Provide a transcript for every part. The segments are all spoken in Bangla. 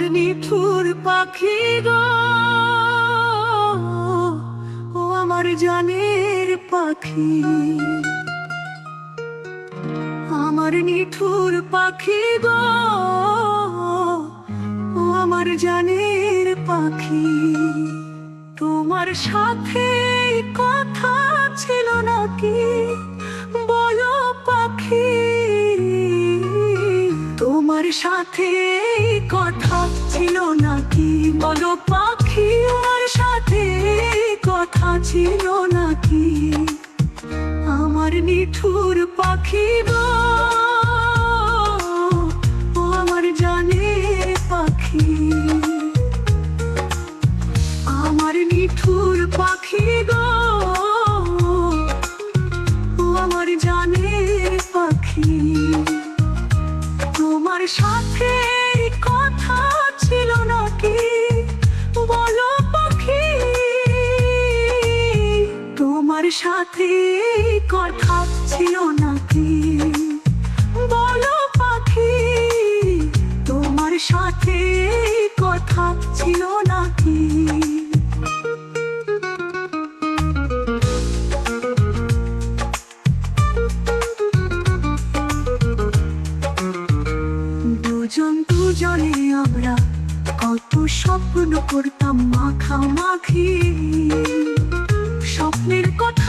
আমার নিঠুর পাখি গো। ও আমার জানের পাখি। আমার নিঠুর পাখি গো। ও আমার জানের পাখি। তোমার সাথে কথা ছিল নাকি? বলো পাখি। তোমার সাথে কথা ছিল নাকি? আমার নিঠুর পাখি আমার জানে পাখি। আমার নিঠুর পাখি গো। আমার জানে পাখি। তোমার সাথে কথা সাথে কথা ছিল নাকি? বলো পাখি, তোমার সাথে কথা ছিল নাকি? দুজন দুজনে আমরা কত স্বপ্ন করতাম মাখামাখি। স্বপ্নের কথা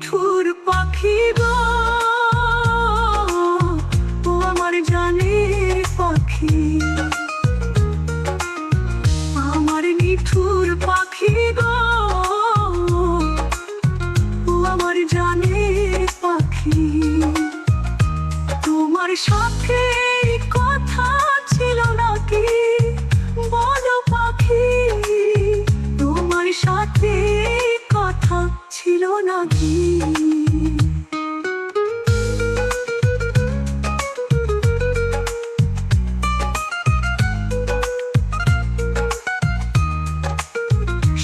নিঠুর পাখি ও আমার জানের পাখি। আমার নিঠুর পাখি ও আমার জানের পাখি। তোমার সাথে কথা ছিল নাকি? বলো পাখি, তোমার সাথে নাকি?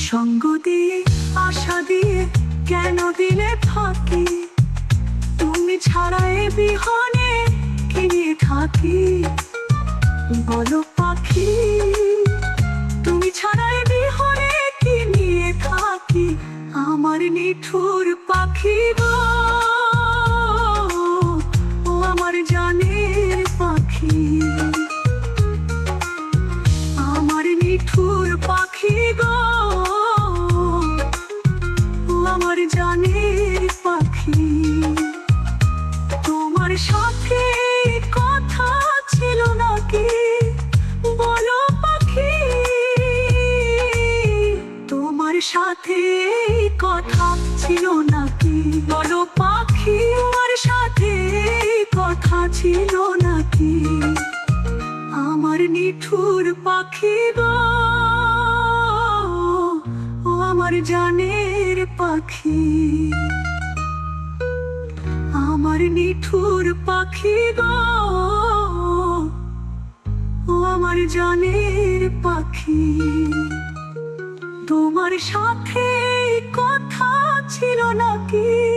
সঙ্গ দিয়ে, আশা দিয়ে কেন দিলে ফাঁকি? তুমি ছাড়া এ বিহনে কি নিয়ে থাকি? বলো নিঠুর পাখি সাথে কথা ছিল নাকি? বলো পাখি আমার সাথে কথা ছিল নাকি? আমার নিঠুর পাখি ও আমার জানের পাখি। আমার নিঠুর পাখি ও আমার জানের পাখি। তোমার সাথে কথা ছিল নাকি?